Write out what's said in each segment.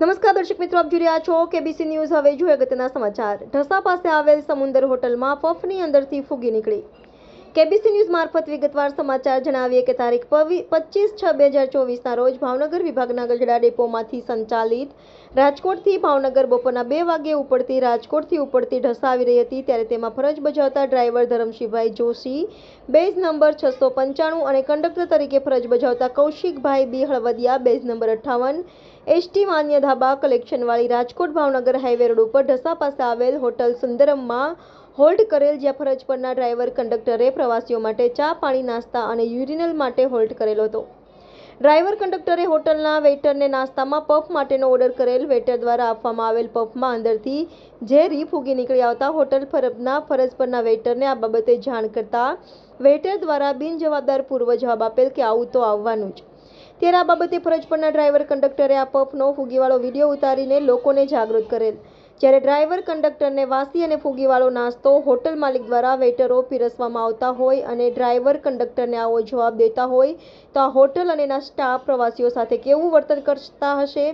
નમસ્કાર દર્શક મિત્રો, આપ જોઈ રહ્યા છો કેબીસી ન્યૂઝ હવે જોઈએ અગત્યના સમાચાર. ઢસા પાસે આવેલ સમુંદર હોટલમાં પફની અંદરથી ફૂગી નીકળી. કેબીસી ન્યૂઝ મારફત વિગતવાર સમાચાર જણાવીએ કે તારીખ પચીસ છ બે હજાર ચોવીસના રોજ ભાવનગર વિભાગના ગઢડા ડેપોમાંથી સંચાલિત રાજકોટથી ભાવનગર બપોરના બે વાગ્યે ઉપડતી રાજકોટથી ઉપડતી ઢસા આવી રહી હતી. ત્યારે તેમાં ફરજ બજાવતા driver Dharamshibhai Joshi, badge number છસો પંચાણું અને કંડક્ટર તરીકે ફરજ બજાવતા Kaushikbhai B Halvadiya, badge number અઠ્ઠાવન, એસટી માન્ય ધાબા કલેક્શનવાળી રાજકોટ ભાવનગર હાઈવે રોડ ઉપર ઢસા પાસે આવેલ હોટલ સુંદરમમાં હોલ્ડ કરેલ જ્યાં ફરજ પરના ડ્રાઈવર કંડક્ટરે પ્રવાસીઓ માટે ચા, પાણી, નાસ્તા અને યુરિનલ માટે હોલ્ડ કરેલો હતો. ડ્રાઈવર કંડક્ટરે હોટલના વેઇટરને નાસ્તામાં પફ માટેનો ઓર્ડર કરેલ વેઇટર દ્વારા આપવામાં આવેલ પફમાં અંદરથી ઝેરી ફૂગી નીકળી આવતા હોટલ ફરજના ફરજ પરના વેઇટરને આ બાબતે જાણ કરતા વેઇટર દ્વારા બિનજવાબદાર પૂર્વ જવાબ આપેલ કે આવું તો આવવાનું જ. ત્યારે આ બાબતે ફરજ પરના ડ્રાઈવર કંડક્ટરે આ પફનો ફૂગીવાળો વીડિયો ઉતારીને લોકોને જાગૃત કરેલ. જ્યારે ડ્રાઈવર કંડક્ટરને વાસી અને ફૂગીવાળો નાસ્તો હોટલ માલિક દ્વારા વેઇટરો પીરસવામાં આવતા હોય અને ડ્રાઈવર, કંડક્ટરને આવો જવાબ દેતા હોય, તો આ હોટલ અને એના સ્ટાફ પ્રવાસીઓ સાથે કેવું વર્તન કરતા હશે?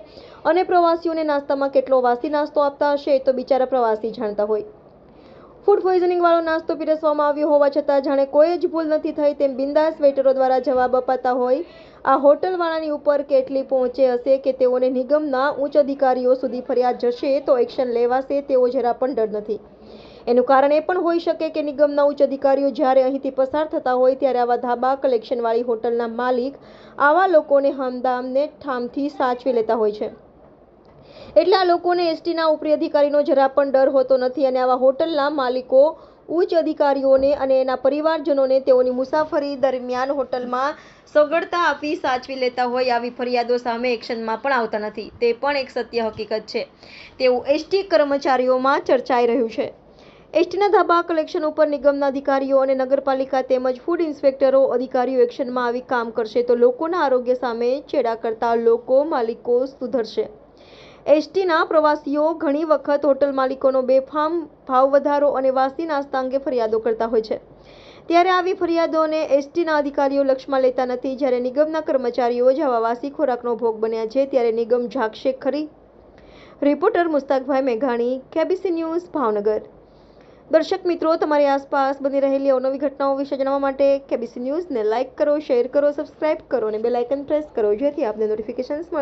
અને પ્રવાસીઓને નાસ્તામાં કેટલો વાસી નાસ્તો આપતા હશે? તો બિચારા પ્રવાસી જાણતા હોય. ફૂડ પોઈઝનિંગ વાળો નાસ્તો પીરસવામાં આવ્યો હોવા છતાં જાણે કોઈ જ ભૂલ નથી થઈ તેમ બિંદાસ વેટરો દ્વારા જવાબ અપાતા હોય. આ હોટલવાળાની ઉપર કેટલી પહોંચે હશે કે તેઓને નિગમના ઉચ્ચ અધિકારીઓ સુધી ફરિયાદ જશે તો એક્શન લેવાશે તેવો જરા પણ ડર નથી. એનું કારણ એ પણ હોઈ શકે કે નિગમના ઉચ્ચ અધિકારીઓ જ્યારે અહીંથી પસાર થતા હોય ત્યારે આવા ધાબા કલેક્શનવાળી હોટલના માલિક આવા લોકોને હમદામને ઠામથી સાચવી લેતા હોય છે. એટલે લોકોને એસટીના ઉપરી અધિકારીનો જરા પણ ડર હોતો નથી અને આવા હોટલના માલિકો, ઉચ્ચ અધિકારીઓને અને એના પરિવારજનોને તેઓની મુસાફરી દરમિયાન હોટલમાં સગવડતા આપી સાચવી લેતા હોય આવી ફરિયાદો સામે એક્શનમાં પણ આવતા નથી. તે પણ એક સત્ય હકીકત છે. તેવું એસટી કર્મચારીઓમાં ચર્ચાઈ રહ્યું છે. એસટીના ધાબા કલેક્શન ઉપર નિગમના અધિકારીઓ અને નગરપાલિકા તેમજ ફૂડ ઇન્સ્પેક્ટરો અધિકારીઓ એક્શનમાં આવી કામ કરશે તો લોકોના આરોગ્ય સામે ચેડા કરતા લોકો માલિકો સુધરશે. એસટીના પ્રવાસીઓ ઘણી વખત હોટલ માલિકોનો બેફામ ભાવ વધારો અને વાસી નાસ્તા અંગે ફરિયાદો કરતા હોય છે. ત્યારે આવી ફરિયાદોને એસટીના અધિકારીઓ લક્ષમાં લેતા નથી. જ્યારે નિગમના કર્મચારીઓ જ વાસી ખોરાકનો ભોગ બન્યા છે, ત્યારે નિગમ ઝાકશે ખરી રિપોર્ટર મુસ્તાકભાઈ મેઘાણી, કેબીસી ન્યૂઝ, ભાવનગર. દર્શક મિત્રો, તમારી આસપાસ બની રહેલી અવનવી ઘટનાઓ વિશે જાણવા માટે કેબીસી ન્યૂઝને લાઇક કરો, શેર કરો, સબસ્ક્રાઇબ કરો અને બેલ આઇકન પ્રેસ કરો, જેથી આપને નોટિફિકેશન્સ મળે.